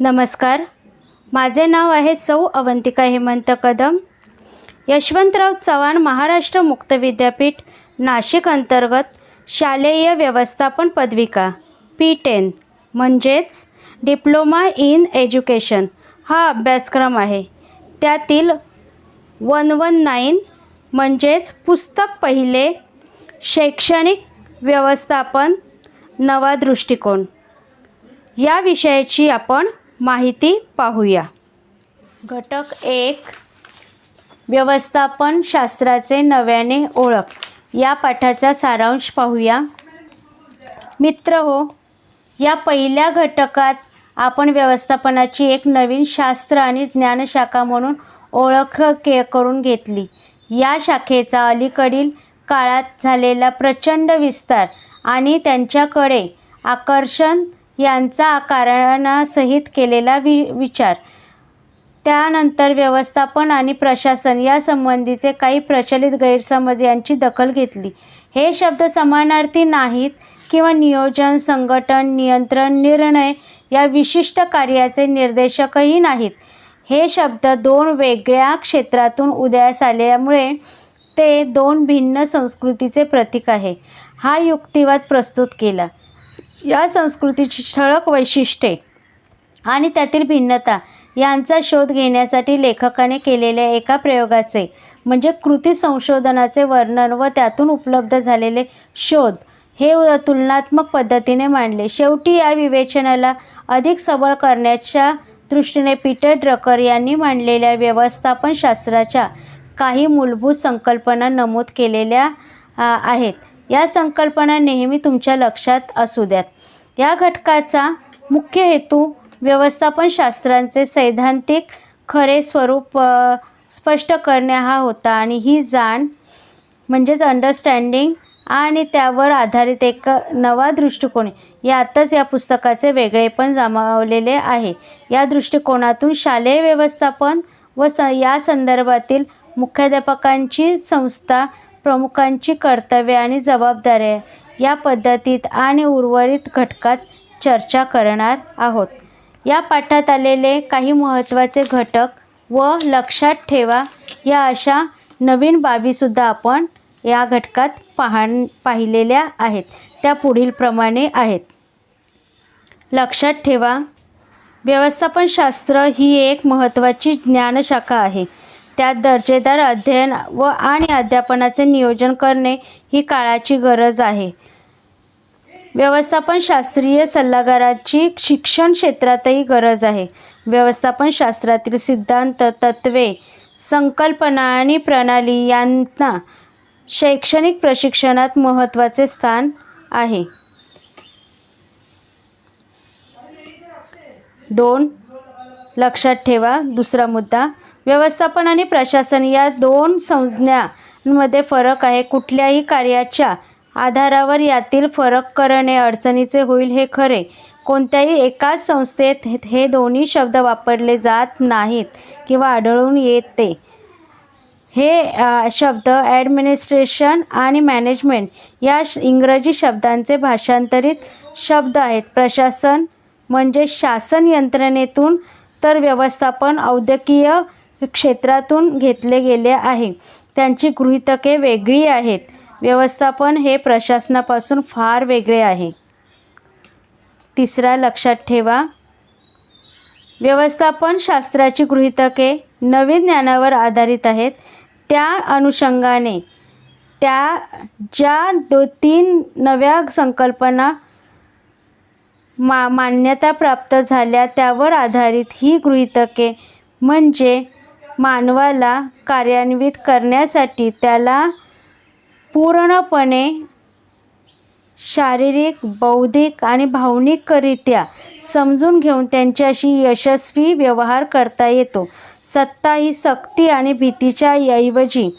नमस्कार. माझे नाव आहे सौ अवंतिका हेमंत कदम. यशवंतराव चव्हाण महाराष्ट्र मुक्त विद्यापीठ नाशिक अंतर्गत शालेय व्यवस्थापन पदविका पी टेन म्हणजेच डिप्लोमा इन एज्युकेशन हा अभ्यासक्रम आहे. त्यातील वन वन नाईन म्हणजेच पुस्तक पहिले शैक्षणिक व्यवस्थापन नवा दृष्टिकोन. या विषयाची आपण माहिती पाहूया. घटक एक व्यवस्थापन शास्त्राचे नव्याने ओळख. या पाठाचा सारांश पाहूया. मित्र हो या पहिल्या घटकात आपण व्यवस्थापनाची एक नवीन शास्त्र आणि ज्ञानशाखा म्हणून ओळख के करून घेतली. या शाखेचा अलीकडील काळात झालेला प्रचंड विस्तार आणि त्यांच्याकडे आकर्षण यांचा कारणासहित केलेला वि विचार. त्यानंतर व्यवस्थापन आणि प्रशासन यासंबंधीचे काही प्रचलित गैरसमज यांची दखल घेतली. हे शब्द समानार्थी नाहीत किंवा नियोजन संघटन नियंत्रण निर्णय या विशिष्ट कार्याचे निर्देशकही नाहीत. हे शब्द दोन वेगळ्या क्षेत्रातून उदयास आल्यामुळे ते दोन भिन्न संस्कृतीचे प्रतीक आहे. हा युक्तिवाद प्रस्तुत केला. या संस्कृतीची ठळक वैशिष्ट्ये आणि त्यातील भिन्नता यांचा शोध घेण्यासाठी लेखकाने केलेल्या एका प्रयोगाचे म्हणजे कृती संशोधनाचे वर्णन व त्यातून उपलब्ध झालेले शोध हे तुलनात्मक पद्धतीने मांडले. शेवटी या विवेचनाला अधिक सबळ करण्याच्या दृष्टीने पीटर ड्रकर यांनी मांडलेल्या व्यवस्थापन शास्त्राच्या काही मूलभूत संकल्पना नमूद केलेल्या आहेत. या संकल्पना नेहमी तुमच्या लक्षात असू द्यात. या घटकाचा मुख्य हेतू व्यवस्थापन शास्त्रांचे सैद्धांतिक खरे स्वरूप स्पष्ट करणे हा होता. आणि ही जाण म्हणजेच अंडरस्टँडिंग आणि त्यावर आधारित एक नवा दृष्टिकोन. यातच या पुस्तकाचे वेगळेपण जमावलेले आहे. या दृष्टिकोनातून शालेय व्यवस्थापन व स या संदर्भातील मुख्याध्यापकांची संस्था प्रमुखांची कर्तव्ये आणि जबाबदाऱ्या या पद्धतीत आणि उर्वरित घटकात चर्चा करणार आहोत. या पाठात आलेले काही महत्त्वाचे घटक व लक्षात ठेवा या अशा नवीन बाबीसुद्धा आपण या घटकात पाहण पाहिलेल्या आहेत. त्या पुढीलप्रमाणे आहेत. लक्षात ठेवा व्यवस्थापनशास्त्र ही एक महत्त्वाची ज्ञानशाखा आहे. त्यात दर्जेदार अध्ययन व आणि अध्यापनाचे नियोजन करणे ही काळाची गरज आहे. व्यवस्थापन शास्त्रीय सल्लागाराची शिक्षण क्षेत्रातही गरज आहे. व्यवस्थापन शास्त्रातील सिद्धांत तत्त्वे संकल्पना आणि प्रणाली यांना शैक्षणिक प्रशिक्षणात महत्त्वाचे स्थान आहे. दोन लक्षात ठेवा. दुसरा मुद्दा व्यवस्थापन आणि प्रशासन या दोन संज्ञांमध्ये फरक आहे. कुठल्याही कार्याच्या आधारावर यातील फरक करणे अडचणीचे होईल हे खरे. कोणत्याही एकाच संस्थेत हे- दोन्ही शब्द वापरले जात नाहीत किंवा आढळून येते. हे शब्द ॲडमिनिस्ट्रेशन आणि मॅनेजमेंट या श- इंग्रजी शब्दांचे भाषांतरित शब्द आहेत. प्रशासन म्हणजे शासन यंत्रणेतून तर व्यवस्थापन औद्योगिक क्षेत्रातून घेतले गेले आहे. त्यांची गृहितके वेगळी आहेत. व्यवस्थापन हे प्रशासनापासून फार वेगळे आहे. तिसरा लक्षात ठेवा. व्यवस्थापन शास्त्राची गृहितके नवीन ज्ञानावर आधारित आहेत. त्या अनुषंगाने त्या ज्या दो तीन नव्या संकल्पना मा मान्यता प्राप्त झाल्या त्यावर आधारित ही गृहितके म्हणजे मानवाला कार्यान्वित करण्यासाठी त्याला पूर्णपणे शारीरिक बौद्धिक आणि भावनिकरित्या समजून घेऊन त्यांच्याशी यशस्वी व्यवहार करता येतो. सत्ता ही सक्ती आणि भीतीच्या ऐवजी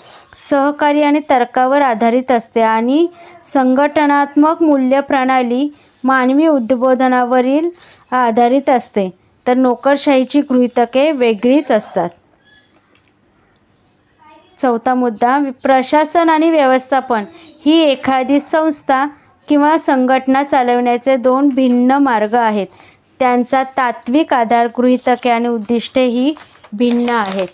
सहकार्य आणि तर्कावर आधारित असते आणि संघटनात्मक मूल्यप्रणाली मानवी उद्बोधनावरील आधारित असते. तर नोकरशाहीची गृहितके वेगळीच असतात. चौथा मुद्दा प्रशासन आणि व्यवस्थापन. ही एखादी संस्था किंवा संघटना चालवण्याचे दोन भिन्न मार्ग आहेत. त्यांचा तात्विक आधार गृहितके आणि उद्दिष्टे ही भिन्न आहेत.